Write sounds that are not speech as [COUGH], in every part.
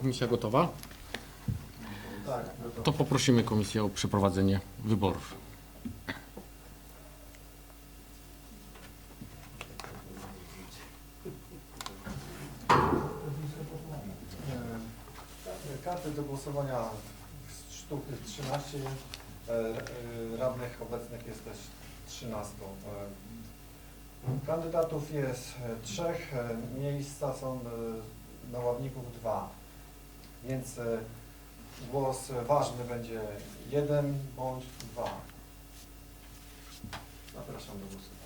Komisja gotowa? Tak, To poprosimy komisję o przeprowadzenie wyborów. Karty do głosowania sztuki 13, e, e, radnych obecnych jest też 13. E, Kandydatów jest e, trzech, e, miejsca są na ławników dwa, więc e, głos ważny będzie jeden bądź dwa. Zapraszam do głosowania.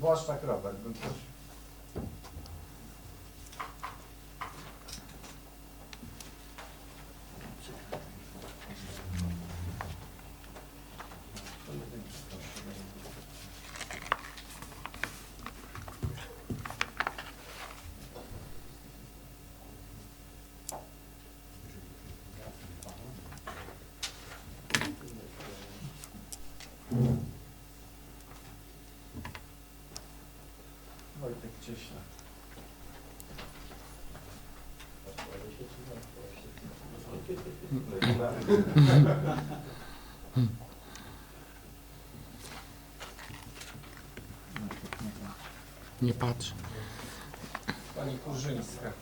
Błaszczak Robert, bym prosił. Nie patrz. Pani Kurzyńska.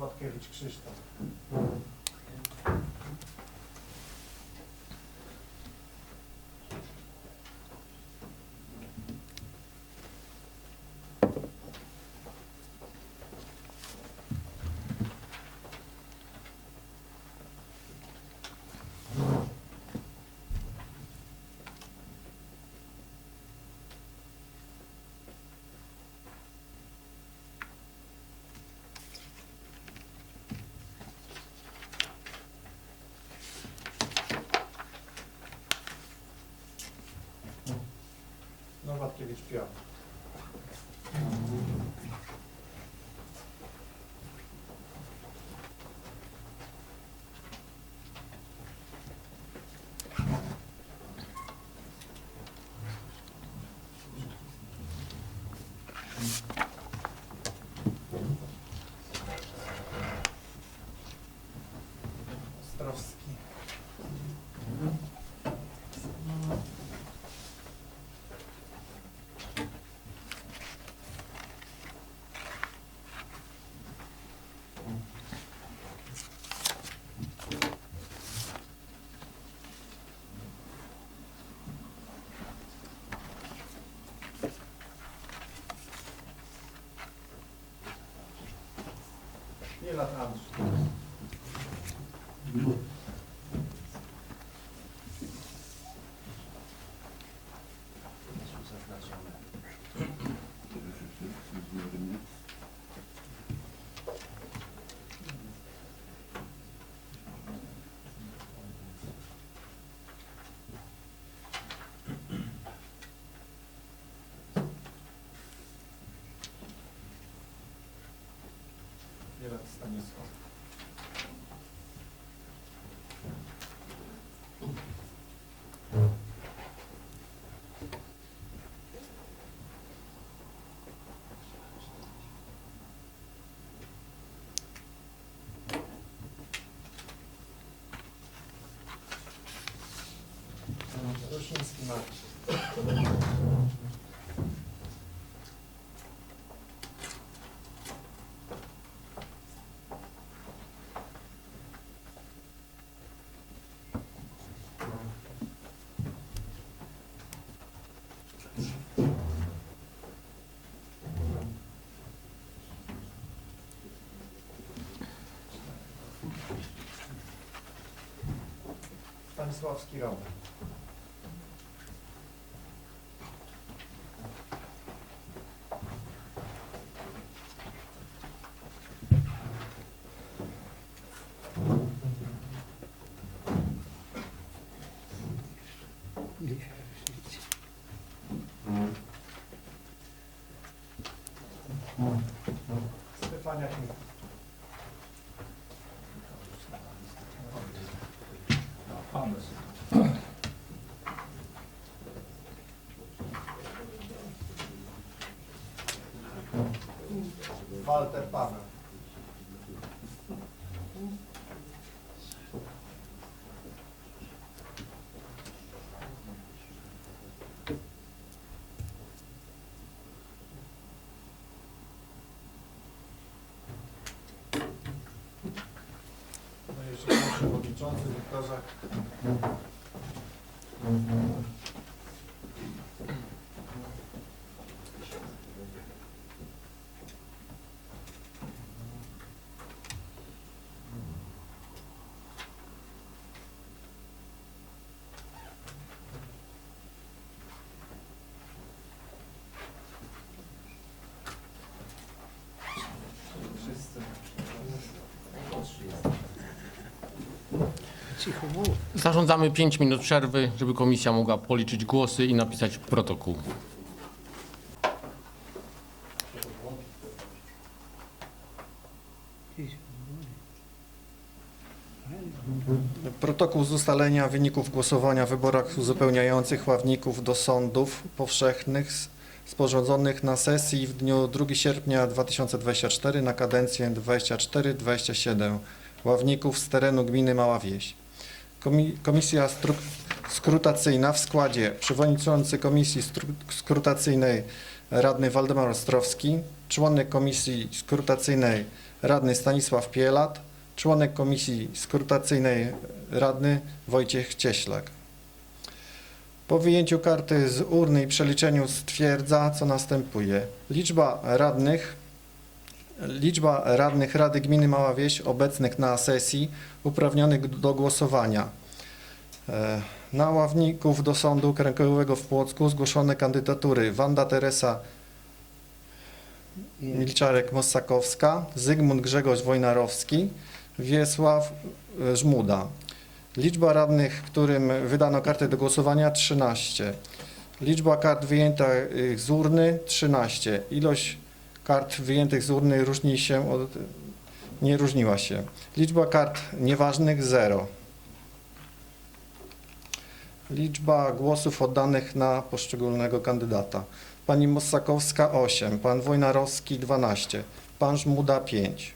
Nowatkiewicz Krzysztof. Nowatkiewicz Piotr. Milatamos. Stanisławski radny. Stefania Kim. Walter Paweł. No przewodniczący Wiktorze. Zarządzamy 5 minut przerwy, żeby komisja mogła policzyć głosy i napisać protokół. Protokół z ustalenia wyników głosowania w wyborach uzupełniających ławników do sądów powszechnych sporządzonych na sesji w dniu 2 sierpnia 2024 na kadencję 24-27 ławników z terenu gminy Mała Wieś. Komi- Komisja skrutacyjna w składzie przewodniczący Komisji Skrutacyjnej radny Waldemar Ostrowski, członek Komisji Skrutacyjnej radny Stanisław Pielat, członek Komisji Skrutacyjnej radny Wojciech Cieślak. Po wyjęciu karty z urny i przeliczeniu stwierdza, co następuje. Liczba radnych, liczba radnych Rady Gminy Mała Wieś obecnych na sesji uprawnionych do głosowania. E, Na ławników do Sądu Okręgowego w Płocku zgłoszone kandydatury Wanda Teresa Milczarek-Mossakowska, Zygmunt Grzegorz Wojnarowski, Wiesław e, Żmuda. Liczba radnych, którym wydano kartę do głosowania 13. Liczba kart wyjętych z urny 13. Ilość kart wyjętych z urny różni się od, nie różniła się. Liczba kart nieważnych 0. Liczba głosów oddanych na poszczególnego kandydata. Pani Mossakowska 8, pan Wojnarowski 12, pan Żmuda 5.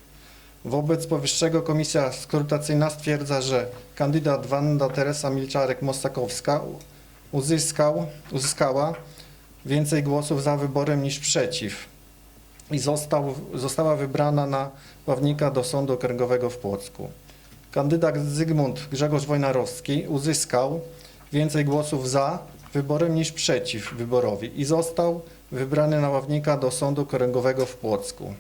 Wobec powyższego komisja skrutacyjna stwierdza, że kandydat Wanda Teresa Milczarek-Mossakowska uzyskał, uzyskała więcej głosów za wyborem niż przeciw i został, została wybrana na ławnika do Sądu Okręgowego w Płocku. Kandydat Zygmunt Grzegorz Wojnarowski uzyskał więcej głosów za wyborem niż przeciw wyborowi i został wybrany na ławnika do Sądu Okręgowego w Płocku.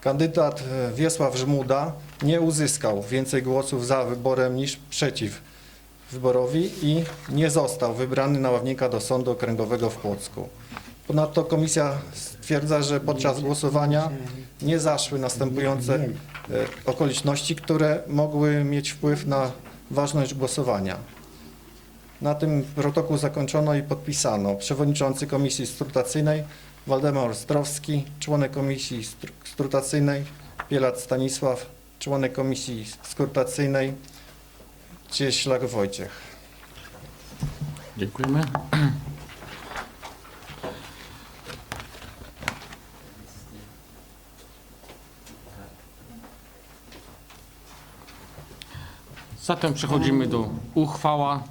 Kandydat e, Wiesław Żmuda nie uzyskał więcej głosów za wyborem niż przeciw wyborowi i nie został wybrany na ławnika do Sądu Okręgowego w Płocku. Ponadto komisja stwierdza, że podczas głosowania nie zaszły następujące e, okoliczności, które mogły mieć wpływ na ważność głosowania. Na tym protokół zakończono i podpisano przewodniczący Komisji Skrutacyjnej Waldemar Ostrowski, członek Komisji Skrutacyjnej Pielat Stanisław, członek Komisji Skrutacyjnej Cieślak Wojciech. Dziękujemy. Zatem przechodzimy do uchwała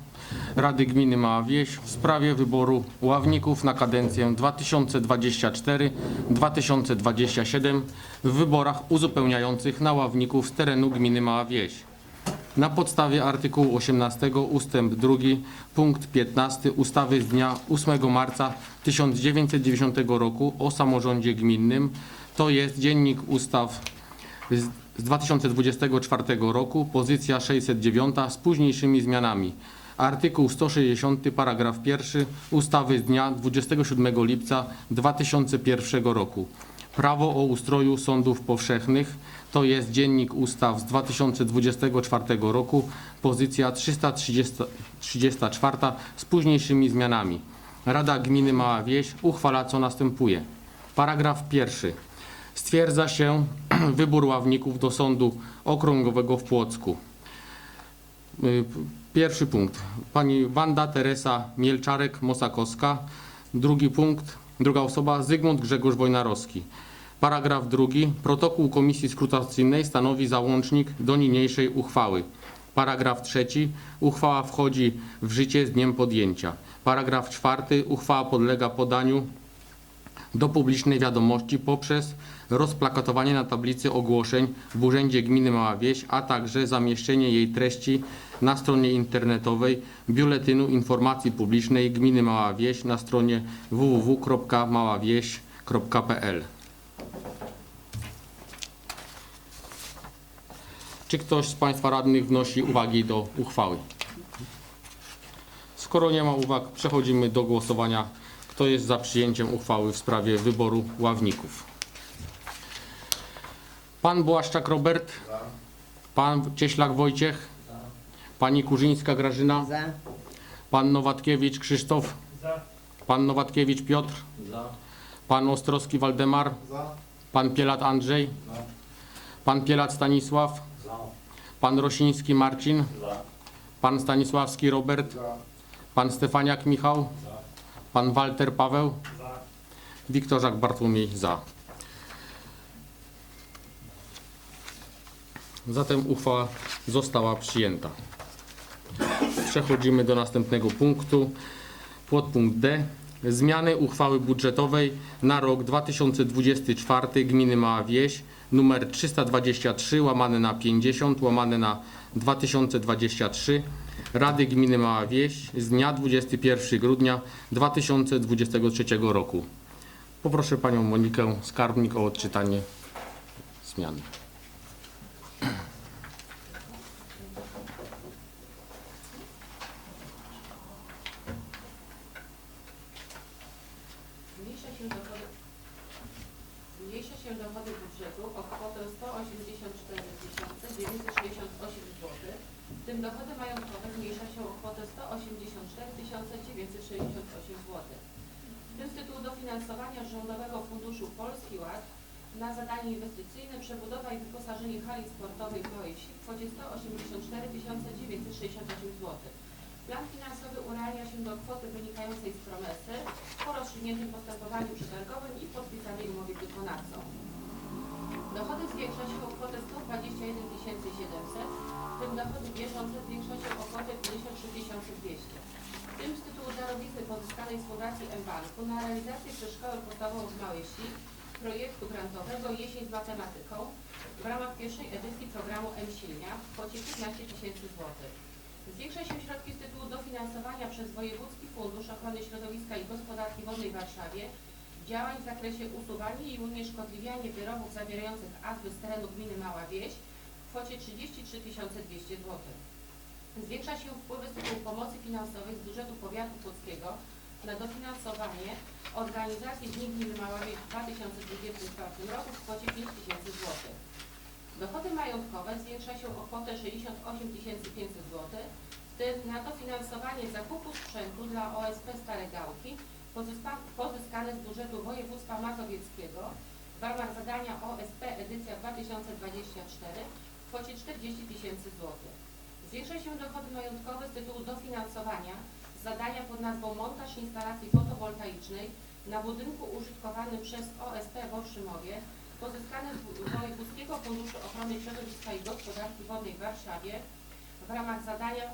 Rady Gminy Mała Wieś w sprawie wyboru ławników na kadencję 2024-2027 w wyborach uzupełniających na ławników z terenu gminy Mała Wieś. Na podstawie artykułu 18 ustęp 2 punkt 15 ustawy z dnia 8 marca 1990 roku o samorządzie gminnym, to jest Dziennik Ustaw z z 2024 roku, pozycja 609 z późniejszymi zmianami. Artykuł 160, paragraf 1 ustawy z dnia 27 lipca 2001 roku. Prawo o ustroju sądów powszechnych, to jest Dziennik Ustaw z 2024 roku, pozycja 334 z późniejszymi zmianami. Rada Gminy Mała Wieś uchwala co następuje. Paragraf pierwszy. Stwierdza się [CLEARS THROAT] wybór ławników do Sądu Okręgowego w Płocku. Y, Pierwszy punkt. Pani Wanda Teresa Mielczarek-Mosakowska. Drugi punkt. Druga osoba Zygmunt Grzegorz Wojnarowski. Paragraf drugi. Protokół Komisji Skrutacyjnej stanowi załącznik do niniejszej uchwały. Paragraf trzeci. Uchwała wchodzi w życie z dniem podjęcia. Paragraf czwarty. Uchwała podlega podaniu do publicznej wiadomości poprzez rozplakatowanie na tablicy ogłoszeń w Urzędzie Gminy Mała Wieś, a także zamieszczenie jej treści na stronie internetowej Biuletynu Informacji Publicznej Gminy Mała Wieś na stronie www.maławieś.pl. Czy ktoś z Państwa radnych wnosi uwagi do uchwały? Skoro nie ma uwag, przechodzimy do głosowania. Kto jest za przyjęciem uchwały w sprawie wyboru ławników? Pan Błaszczak Robert, pan Cieślak Wojciech, pani Kurzyńska Grażyna, Za. pan Nowatkiewicz Krzysztof, pan Nowatkiewicz Piotr, pan Ostrowski Waldemar, Za. pan Pielat Andrzej, pan Pielat Stanisław, pan Rosiński Marcin, pan Stanisławski Robert, Za. pan Stefaniak Michał, pan Walter Paweł, Wiktorzak Bartłomiej? Za. Zatem uchwała została przyjęta. Przechodzimy do następnego punktu. Podpunkt D. Zmiany uchwały budżetowej na rok 2024 Gminy Mała Wieś numer 323 łamane na 50 łamane na 2023 Rady Gminy Mała Wieś z dnia 21 grudnia 2023 roku. Poproszę panią Monikę Skarbnik o odczytanie zmian. Zmniejsza się dochody, budżetu o kwotę 184 968 zł. W tym dochody majątkowe zmniejsza się o kwotę 184 968 zł. W tym z tytułu dofinansowania Rządowego Funduszu Polski Ład na zadanie inwestycyjne przebudowa i wyposażenie hali sportowej w Małej w kwocie 184 968 zł. Plan finansowy urealnia się do kwoty wynikającej z promesy po rozstrzygniętym postępowaniu przetargowym i podpisanej umowie z wykonawcą. Dochody zwiększa się o kwotę 121 700, w tym dochody bieżące zwiększa się o kwotę 53 200. W tym z tytułu darowizny pozyskanej z Fundacji M-Banku na realizację przez Szkołę Podstawową w Małej Wsi projektu grantowego Jesień z matematyką w ramach pierwszej edycji programu M-Silnia w kwocie 15 tysięcy złotych. Zwiększa się środki z tytułu dofinansowania przez Wojewódzki Fundusz Ochrony Środowiska i Gospodarki Wodnej w Warszawie działań w zakresie usuwania i unieszkodliwiania wyrobów zawierających azbest z terenu gminy Mała Wieś w kwocie 33 200 zł. Zwiększa się wpływy z tytułu pomocy finansowej z budżetu powiatu płockiego na dofinansowanie organizacji Dni Gminy Mała Wieś w 2024 roku w kwocie 5 tysięcy zł. Dochody majątkowe zwiększa się o kwotę 68 500 zł, w tym na dofinansowanie zakupu sprzętu dla OSP Stare Gałki pozyska- pozyskane z budżetu województwa mazowieckiego w ramach zadania OSP edycja 2024 w kwocie 40 tysięcy złotych. Zwiększa się dochody majątkowe z tytułu dofinansowania zadania pod nazwą montaż instalacji fotowoltaicznej na budynku użytkowanym przez OSP w Olszymowie pozyskane z Wojewódzkiego Funduszu Ochrony Środowiska i Gospodarki Wodnej w Warszawie w ramach zadania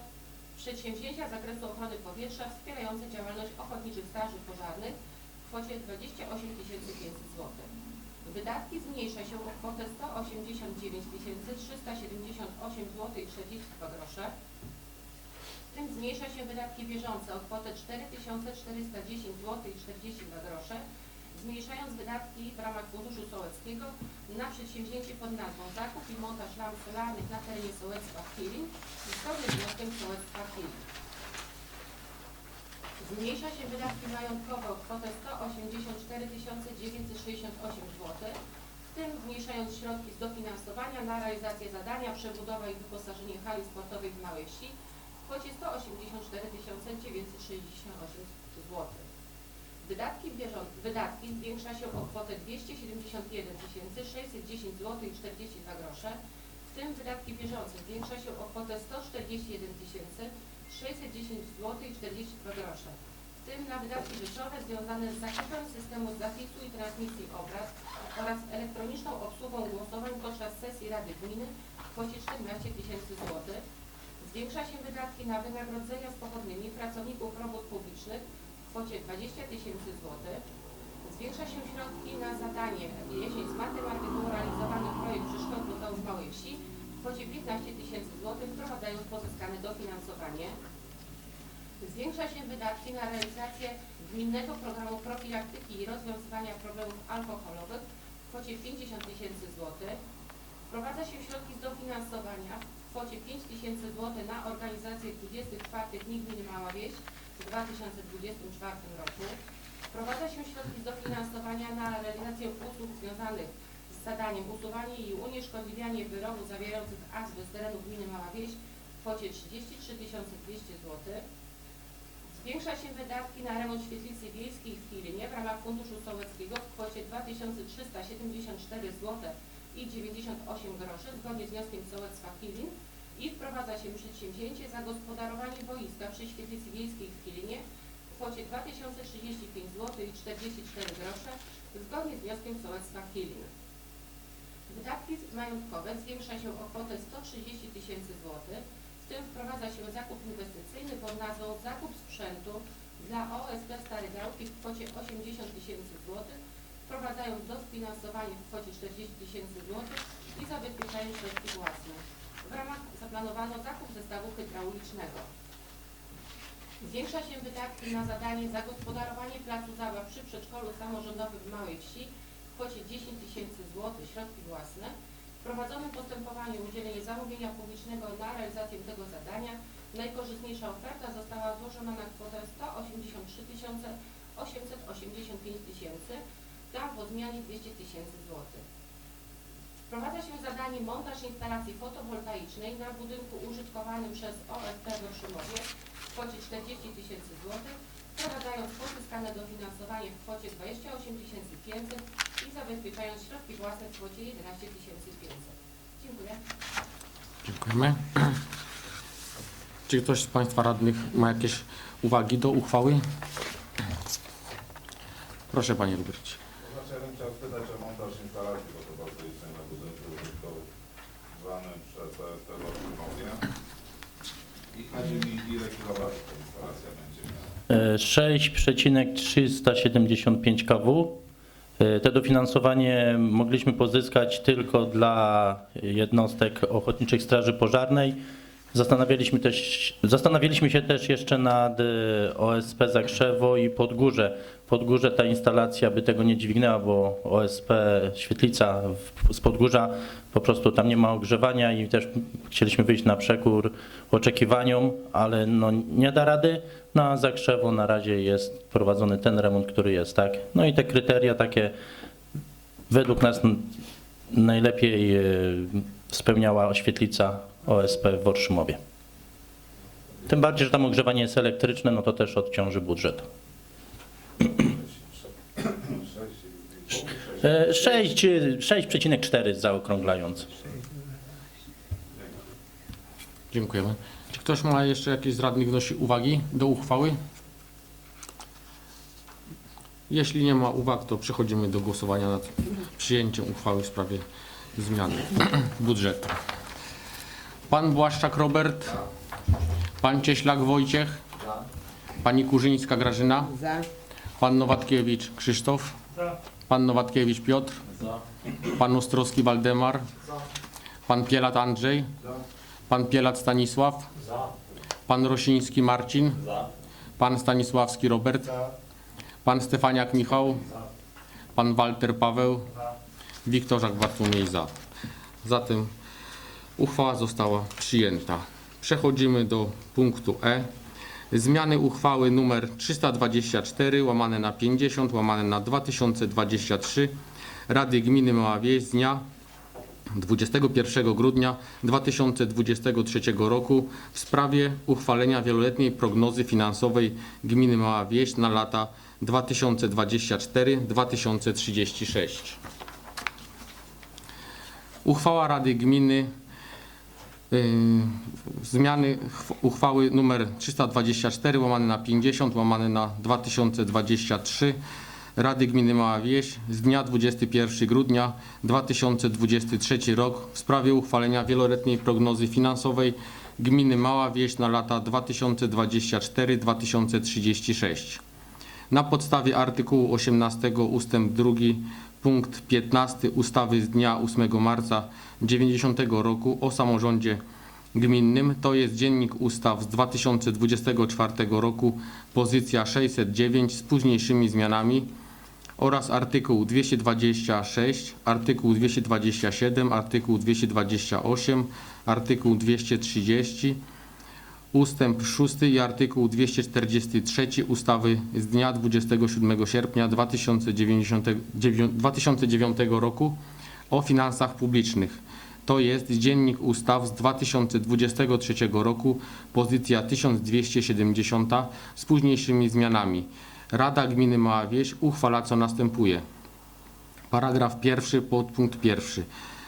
przedsięwzięcia z zakresu ochrony powietrza wspierające działalność ochotniczych straży pożarnych w kwocie 28 500 zł. Wydatki zmniejsza się o kwotę 189 378 zł i 42 grosze. W tym zmniejsza się wydatki bieżące o kwotę 4 410 zł i 42 grosze zmniejszając wydatki w ramach Funduszu Sołeckiego na przedsięwzięcie pod nazwą Zakup i montaż lamp solarnych na terenie Sołectwa Chilin zgodnie z wnioskiem Sołectwa Chilin. Zmniejsza się wydatki majątkowe o kwotę 184 968 zł, w tym zmniejszając środki z dofinansowania na realizację zadania przebudowa i wyposażenie hali sportowej w Małej Wsi w kwocie 184 968 zł. Wydatki, bieżą- wydatki zwiększa się o kwotę 271 610 zł i 42 grosze, w tym wydatki bieżące zwiększa się o kwotę 141 610 zł i 42 grosze, w tym na wydatki rzeczowe związane z zakupem systemu zapisu i transmisji obrad oraz elektroniczną obsługą głosowań podczas sesji Rady Gminy w kwocie 14 tysięcy złotych. Zwiększa się wydatki na wynagrodzenia z pochodnymi pracowników robót publicznych kwocie 20 tysięcy złotych. Zwiększa się środki na zadanie jesień z matematyką realizowany projekt Przyszkodu do w Małej Wsi w kwocie 15 tysięcy złotych, wprowadzając pozyskane dofinansowanie. Zwiększa się wydatki na realizację gminnego programu profilaktyki i rozwiązywania problemów alkoholowych w kwocie 50 tysięcy złotych. Wprowadza się środki z dofinansowania w kwocie 5 tysięcy złotych na organizację 24 Dni Gminy Mała Wieś w 2024 roku. Wprowadza się środki dofinansowania na realizację usług związanych z zadaniem usuwanie i unieszkodliwianie wyrobów zawierających azbest z terenu gminy Mała Wieś w kwocie 33 200 zł. Zwiększa się wydatki na remont świetlicy wiejskiej w Chilinie w ramach Funduszu Sołeckiego w kwocie 2374 zł i 98 groszy zgodnie z wnioskiem Sołectwa Chilin i wprowadza się przedsięwzięcie zagospodarowanie boiska przy świetlicy wiejskiej w Chilinie w kwocie 2035 zł i 44 grosze zgodnie z wnioskiem Sołectwa Chilin. Wydatki majątkowe zwiększa się o kwotę 130 tysięcy złotych, w tym wprowadza się zakup inwestycyjny pod nazwą zakup sprzętu dla OSP Stary Gałki w kwocie 80 tysięcy złotych, wprowadzając dofinansowanie w kwocie 40 tysięcy złotych i zabezpieczając środki własne. W ramach zaplanowano zakup zestawu hydraulicznego. Zwiększa się wydatki na zadanie zagospodarowanie placu zabaw przy przedszkolu samorządowym w Małej Wsi w kwocie 10 tysięcy złotych, środki własne. W prowadzonym postępowaniu o udzielenie zamówienia publicznego na realizację tego zadania najkorzystniejsza oferta została złożona na kwotę 183 885 tysięcy, tam po zmianie 200 tysięcy złotych. Wprowadza się zadanie montaż instalacji fotowoltaicznej na budynku użytkowanym przez OSP w Szymowie w kwocie 40 tysięcy złotych, wprowadzając pozyskane dofinansowanie w kwocie 28 500 i zabezpieczając środki własne w kwocie 11 500. Dziękuję. Dziękujemy. Czy ktoś z Państwa radnych ma jakieś uwagi do uchwały? Proszę Panie Robercie. To znaczy, ja bym chciał spytać o montaż instalacji fotowoltaicznej na budynku użytkowanym przez OSP w Olszymowie. I chodzi mi, ile kilowatów ta instalacja będzie miała? E, 6,375 kW. E, Te dofinansowanie mogliśmy pozyskać tylko dla jednostek Ochotniczych Straży Pożarnej. Zastanawialiśmy, też, zastanawialiśmy się też jeszcze nad e, OSP Zakrzewo i Podgórze. Podgórze ta instalacja by tego nie dźwignęła, bo OSP Świetlica z Podgórza po prostu tam nie ma ogrzewania i też chcieliśmy wyjść na przekór oczekiwaniom, ale no nie da rady. Na Zakrzewo na razie jest prowadzony ten remont, który jest, tak. No i te kryteria takie według nas najlepiej e, spełniała oświetlica OSP w Orszymowie. Tym bardziej, że tam ogrzewanie jest elektryczne, no to też odciąży budżet. 6,5, E, 6, 6,4 zaokrąglając. Dziękujemy. Czy ktoś ma jeszcze jakieś z radnych wnosi uwagi do uchwały? Jeśli nie ma uwag, to przechodzimy do głosowania nad przyjęciem uchwały w sprawie zmiany [CLEARS THROAT] budżetu. Pan Błaszczak Robert. Pan Cieślak Wojciech. Pani Kurzyńska Grażyna. Za. Pan Nowatkiewicz Krzysztof. Pan Nowatkiewicz Piotr. Pan Ostrowski Waldemar. Pan Pielat Andrzej. Pan Pielat Stanisław. Pan Rosiński Marcin. Pan Stanisławski Robert. Pan Stefaniak Michał. Pan Walter Paweł. Wiktorzak Bartłomiej za. Zatem uchwała została przyjęta. Przechodzimy do punktu E. Zmiany uchwały nr 324 łamane na 50 łamane na 2023 Rady Gminy Mała Wieś z dnia 21 grudnia 2023 roku w sprawie uchwalenia wieloletniej prognozy finansowej Gminy Mała Wieś na lata 2024-2036. Uchwała Rady Gminy yy, zmiany chw- uchwały nr 324 łamane na 50 łamane na 2023 Rady Gminy Mała Wieś z dnia 21 grudnia 2023 rok w sprawie uchwalenia wieloletniej prognozy finansowej Gminy Mała Wieś na lata 2024-2036. Na podstawie artykułu 18 ustęp 2 punkt 15 ustawy z dnia 8 marca 90 roku o samorządzie gminnym, to jest Dziennik Ustaw z 2024 roku, pozycja 609 z późniejszymi zmianami oraz artykuł 226, artykuł 227, artykuł 228, artykuł 230, ustęp 6 i artykuł 243 ustawy z dnia 27 sierpnia 2090 dziewię- 2009 roku o finansach publicznych. To jest Dziennik Ustaw z 2023 roku, pozycja 1270 z późniejszymi zmianami. Rada Gminy Mała Wieś uchwala co następuje. Paragraf pierwszy, podpunkt pierwszy.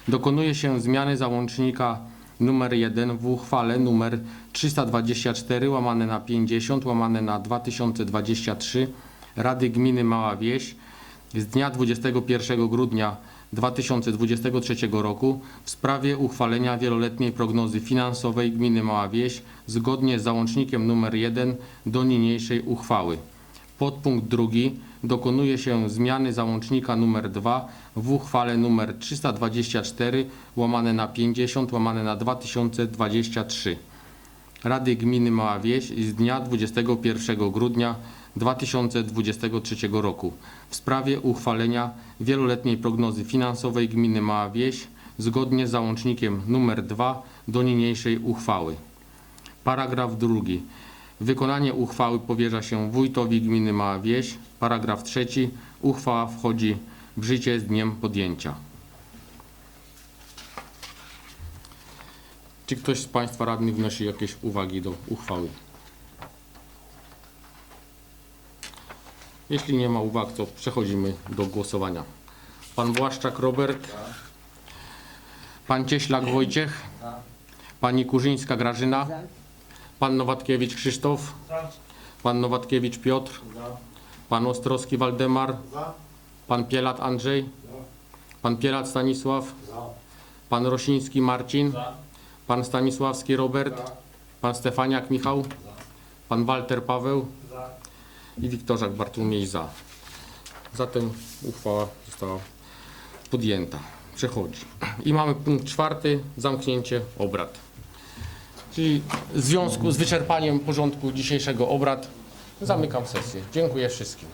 Dokonuje się zmiany załącznika numer 1 w uchwale numer 324 łamane na 50 łamane na 2023 Rady Gminy Mała Wieś z dnia 21 grudnia 2023 roku w sprawie uchwalenia wieloletniej prognozy finansowej Gminy Mała Wieś zgodnie z załącznikiem numer 1 do niniejszej uchwały. Podpunkt drugi. Dokonuje się zmiany załącznika nr 2 w uchwale nr 324 łamane na 50 łamane na 2023 Rady Gminy Mała Wieś z dnia 21 grudnia 2023 roku w sprawie uchwalenia wieloletniej prognozy finansowej Gminy Mała Wieś zgodnie z załącznikiem nr 2 do niniejszej uchwały. Paragraf drugi. Wykonanie uchwały powierza się wójtowi gminy Mała Wieś. Paragraf trzeci. Uchwała wchodzi w życie z dniem podjęcia. Czy ktoś z Państwa radnych wnosi jakieś uwagi do uchwały? Jeśli nie ma uwag, to przechodzimy do głosowania. Pan Błaszczak Robert. Pan Cieślak Wojciech. Pani Kurzyńska Grażyna. Pan Nowatkiewicz Krzysztof. Pan Nowatkiewicz Piotr. Pan Ostrowski Waldemar. Pan Pielat Andrzej. Pan Pielat Stanisław. Pan Rosiński Marcin. Pan Stanisławski Robert. Pan Stefaniak Michał. Pan Walter Paweł. I Wiktorzak Bartłomiej za. Zatem uchwała została podjęta. Przechodzi. I mamy punkt czwarty. Zamknięcie obrad. Czyli w związku z wyczerpaniem porządku dzisiejszego obrad zamykam sesję. Dziękuję wszystkim.